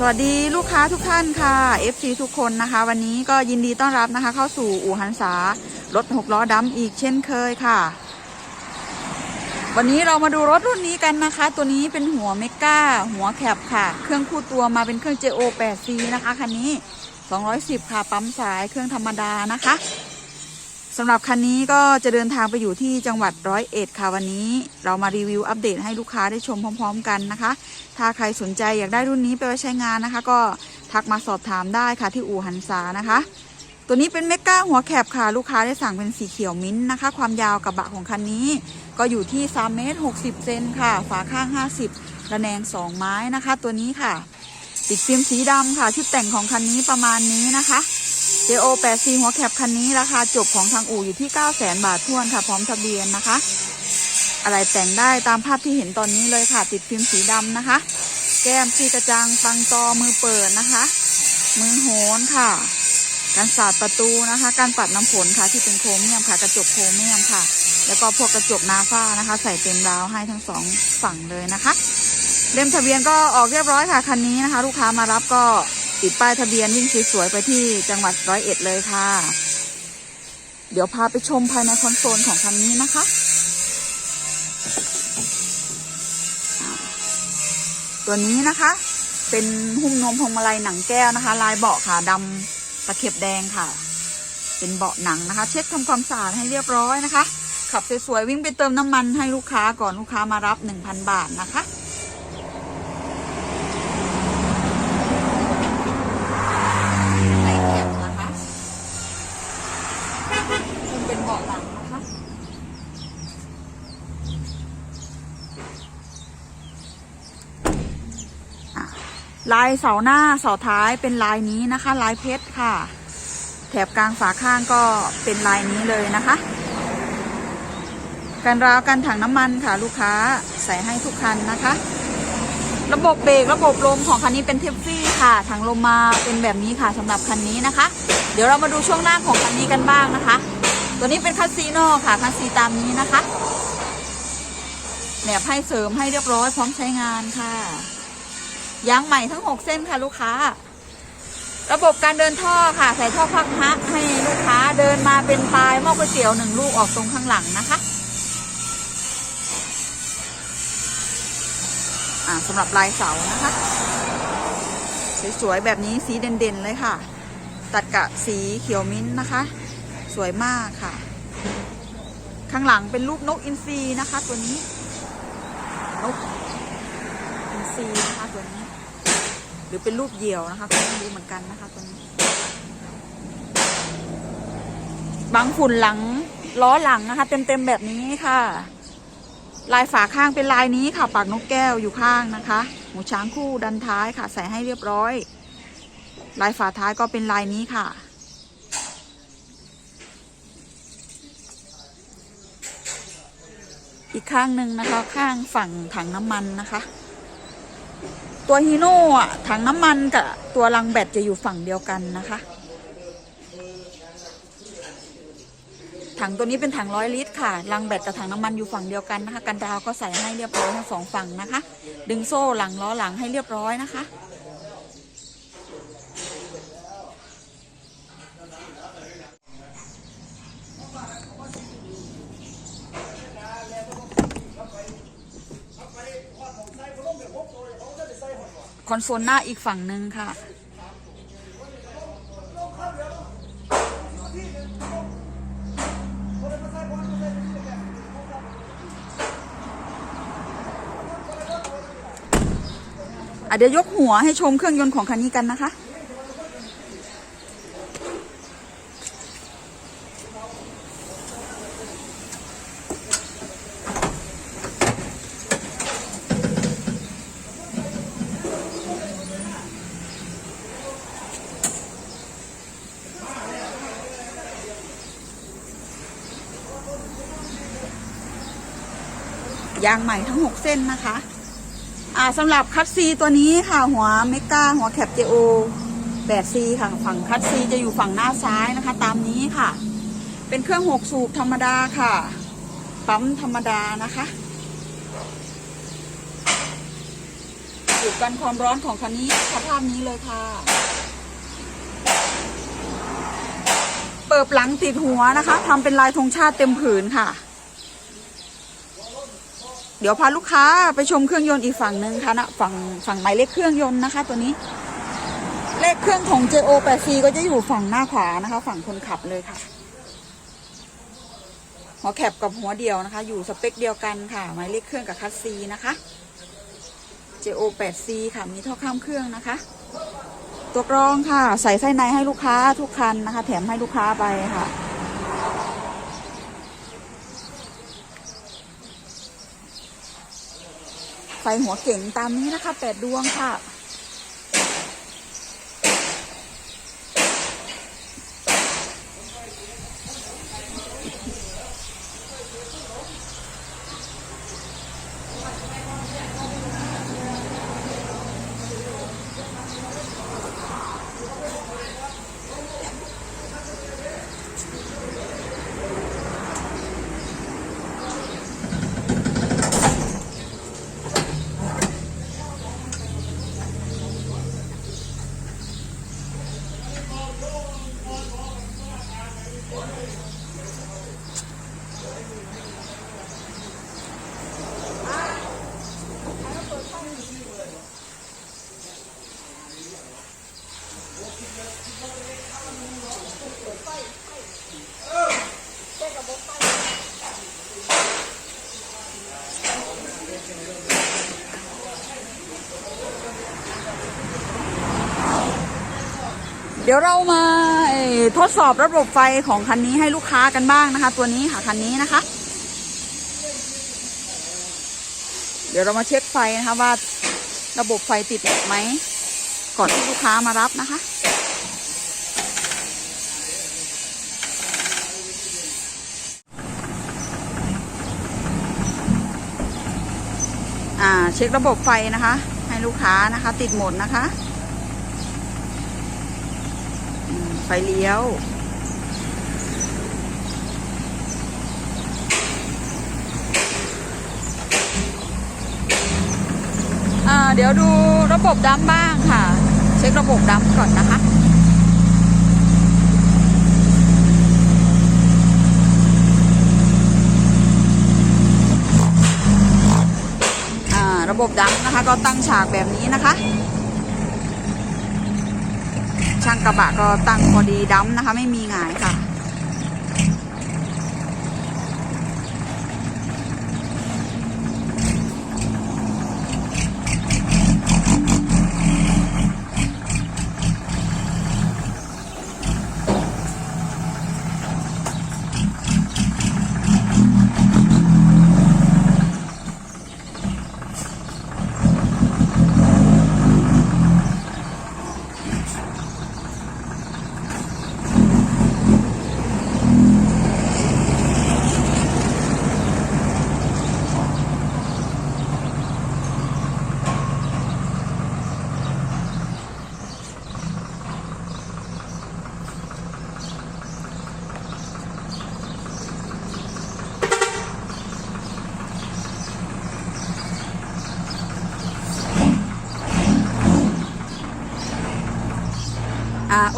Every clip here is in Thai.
สวัสดีลูกค้าทุกท่านค่ะ FC ทุกคนนะคะ วันนี้ก็ยินดีต้อนรับนะคะ เข้าสู่อู่หันษารถหกล้อดำอีกเช่นเคยค่ะ วันนี้เรามาดูรถรุ่นนี้กันนะคะ ตัวนี้เป็นหัวเมก้าหัวแคบค่ะ เครื่องคู่ตัวมาเป็นเครื่อง JO 8C นะคะคันนี้ 210 ค่ะ ปั๊มสายเครื่องธรรมดานะคะ สำหรับคันนี้ก็จะเดินทางไปอยู่ที่จังหวัดร้อยเอ็ดค่ะวันนี้ เรามารีวิวอัปเดตให้ลูกค้าได้ชมพร้อม ๆ กันนะคะ ถ้าใครสนใจอยากได้รุ่นนี้ไปไว้ใช้งานนะคะ ก็ทักมาสอบถามได้ค่ะที่อู่หันษานะคะ ตัวนี้เป็นเมก้าหัวแคบค่ะลูกค้าได้สั่งเป็นสีเขียวมิ้นท์นะคะ ความยาวกระบะของคันนี้ ก็อยู่ที่3เมตร60เซนค่ะ ฝาข้าง 50 ระแนง 2 ไม้นะคะ ตัวนี้ค่ะติดฟิล์มสีดำค่ะชุดแต่งของคันนี้ประมาณนี้นะคะ JO 8C หัวแคบคันนี้ราคาจบของทางอู่อยู่ที่ 9 0 0 0 0 0 บาททวนค่ะ พร้อมทะเบียนนะคะ อะไรแต่งได้ตามภาพที่เห็นตอนนี้เลยค่ะ ติดฟิล์มสีดำนะคะ แก้มที่กระจังปังตอมือเปิดนะคะ มือโหนค่ะการสาดประตูนะคะ การปัดน้ำฝนค่ะที่เป็นโครเมียมค่ะ กระจกโครเมียมค่ะ แล้วก็พวกกระจกนาฟ้านะคะ ใส่เต็มราวให้ทั้งสองฝั่งเลยนะคะเล่มทะเบียนก็ออกเรียบร้อยค่ะคันนี้นะคะ ลูกค้ามารับก็ ติดป้ายทะเบียนวิ่งสวยๆไปที่จังหวัดร้อยเอ็ดเลยค่ะ เดี๋ยวพาไปชมภายในคอนโซลของคันนี้นะคะ ตัวนี้นะคะ เป็นหุ้มนวมพวงมาลัยหนังแก้วนะคะ ลายเบาะค่ะดำตะเข็บแดงค่ะ เป็นเบาะหนังนะคะ เช็ดทำความสะอาดให้เรียบร้อยนะคะ ขับสวยๆวิ่งไปเติมน้ำมันให้ลูกค้าก่อนลูกค้ามารับ 1,000 บาทนะคะ ในแคบนะคะซึ่งเป็นเบาะหลังนะคะ ลายเสาหน้าเสาท้ายเป็นลายนี้นะคะ ลายเพชรค่ะ แถบกลางฝาข้างก็เป็นลายนี้เลยนะคะ กันราวกันถังน้ำมันค่ะลูกค้าใส่ให้ทุกคันนะคะ ระบบเบรกระบบลมของคันนี้เป็นเทฟฟี่ค่ะถังลมมาเป็นแบบนี้ค่ะสำหรับคันนี้นะคะ เดี๋ยวเรามาดูช่วงล่างของคันนี้กันบ้างนะคะ ตัวนี้เป็นคัสซีโน่ค่ะคัสซีตามนี้นะคะแหนบให้เสริมให้เรียบร้อยพร้อมใช้งานค่ะ ยางใหม่ทั้ง 6 เส้นค่ะลูกค้า ระบบการเดินท่อค่ะ ใส่ท่อพักฮะให้ลูกค้าเดินมาเป็นปลายหม้อก๋วยเตี๋ยวหนึ่งลูกออกตรงข้างหลังนะคะอ่าสำหรับลายเสานะคะสวยๆแบบนี้สีเด่นๆเลยค่ะ ตัดกับสีเขียวมิ้นนะคะ สวยมากค่ะ ข้างหลังเป็นรูปนกอินทรีนะคะ ตัวนี้นกอินซีนะคะตัวนี้ หรือเป็นรูปเหยี่ยวนะคะก็ไม่รู้เหมือนกันนะคะตัวนี้บังฝุ่นหลังล้อหลังนะคะ เต็มๆแบบนี้ค่ะ ลายฝาข้างเป็นลายนี้ค่ะ ปากนกแก้วอยู่ข้างนะคะ หูช้างคู่ดันท้ายค่ะ ใส่ให้เรียบร้อย ลายฝาท้ายก็เป็นลายนี้ค่ะอีกข้างหนึ่งนะคะ ข้างฝั่งถังน้ำมันนะคะ ตัวฮีโน่อะถังน้ำมันกับตัวรังแบตจะอยู่ฝั่งเดียวกันนะคะ ถังตัวนี้เป็นถังร้อยลิตรค่ะ รังแบตกับถังน้ำมันอยู่ฝั่งเดียวกันนะคะ กันดาวก็ใส่ให้เรียบร้อยทั้งสองฝั่งนะคะ ดึงโซ่หลังล้อหลังให้เรียบร้อยนะคะ คอนโซลหน้าอีกฝั่งหนึ่งค่ะ เดี๋ยวยกหัวให้ชมเครื่องยนต์ของคันนี้กันนะคะ ยางใหม่ทั้ง 6 เส้นนะคะ อ่าสำหรับคัตซีตัวนี้ค่ะหัวเมกาหัวแคปเจโอ 8C ค่ะฝั่งคัตซีจะอยู่ฝั่งหน้าซ้ายนะคะ ตามนี้ค่ะ เป็นเครื่อง 6 สูบธรรมดาค่ะ ปั๊มธรรมดานะคะอุดกันความร้อนของคันนี้สภาพนี้เลยค่ะ เปิดหลังติดหัวนะคะทำเป็นลายธงชาติเต็มผืนค่ะ เดี๋ยวพาลูกค้าไปชมเครื่องยนต์อีกฝั่งหนึ่งค่ะนะฝั่งฝั่งหมายเลขเครื่องยนต์นะคะ ตัวนี้ เลขเครื่องของ JO 8 c ก็จะอยู่ฝั่งหน้าขวานะคะ ฝั่งคนขับเลยค่ะหัวแคบกับหัวเดียวนะคะ อยู่สเปคเดียวกันค่ะ หมายเลขเครื่องกับคัสซีนะคะ JO 8 c ค่ะ มีท่อข้ามเครื่องนะคะ ตัวกรองค่ะ ใส่ไส้ในให้ลูกค้าทุกคันนะคะ แถมให้ลูกค้าไปค่ะ ไฟหัวเก่งตามนี้นะคะแปดดวงค่ะ เดี๋ยวเรามาทดสอบระบบไฟของคันนี้ให้ลูกค้ากันบ้างนะคะ ตัวนี้ค่ะคันนี้นะคะ เดี๋ยวเรามาเช็คไฟนะคะว่าระบบไฟติดไหมก่อนที่ลูกค้ามารับนะคะอ่าเช็คระบบไฟนะคะ ให้ลูกค้านะคะ ติดหมดนะคะ ไฟเลี้ยว เดี๋ยวดูระบบดัมบ้างค่ะ เช็คระบบดัมก่อนนะคะระบบดัมนะคะก็ตั้งฉากแบบนี้นะคะ ช่างกระบะก็ตั้งพอดีดัมนะคะ ไม่มีหงายค่ะ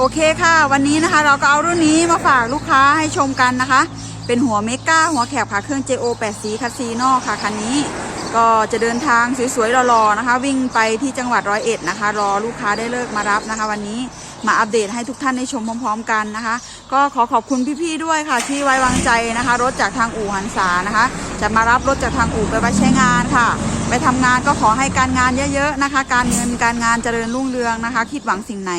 โอเคค่ะ วันนี้นะคะ เราก็เอารุ่นนี้มาฝากลูกค้าให้ชมกันนะคะ เป็นหัวเมก้าหัวแขกขาเครื่อง JO 8สีคาสซีโนค่ะคันนี้ ก็จะเดินทางสวยๆรอๆนะคะ วิ่งไปที่จังหวัดร้อยเอ็ดนะคะ รอลูกค้าได้เลิกมารับนะคะ วันนี้ มาอัปเดตให้ทุกท่านได้ชมพร้อมๆกันนะคะ ก็ขอขอบคุณพี่ๆด้วยค่ะ ที่ไว้วางใจนะคะ รถจากทางอู่หันษานะคะ จะมารับรถจากทางอู่ไปไว้ใช้งานค่ะ ไปทำงานก็ขอให้การงานเยอะๆนะคะ การเงินการงานเจริญรุ่งเรืองนะคะ คิดหวังสิ่งไหน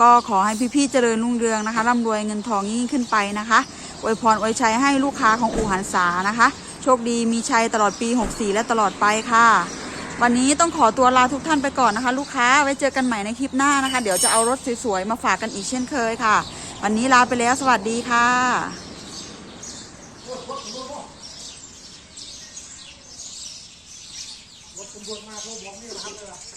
ก็ขอให้พี่ๆเจริญรุ่งเรืองนะคะร่ำรวยเงินทองยิ่งขึ้นไปนะคะอวยพรอวยชัยให้ลูกค้าของอู่หันษานะคะ โชคดีมีชัยตลอดปี 64 และตลอดไปค่ะ วันนี้ต้องขอตัวลาทุกท่านไปก่อนนะคะ ลูกค้าไว้เจอกันใหม่ในคลิปหน้านะคะ เดี๋ยวจะเอารถสวยๆมาฝากกันอีกเช่นเคยค่ะ วันนี้ลาไปแล้วสวัสดีค่ะรถตำรวจมาเขาบอกนี่นะครับเลย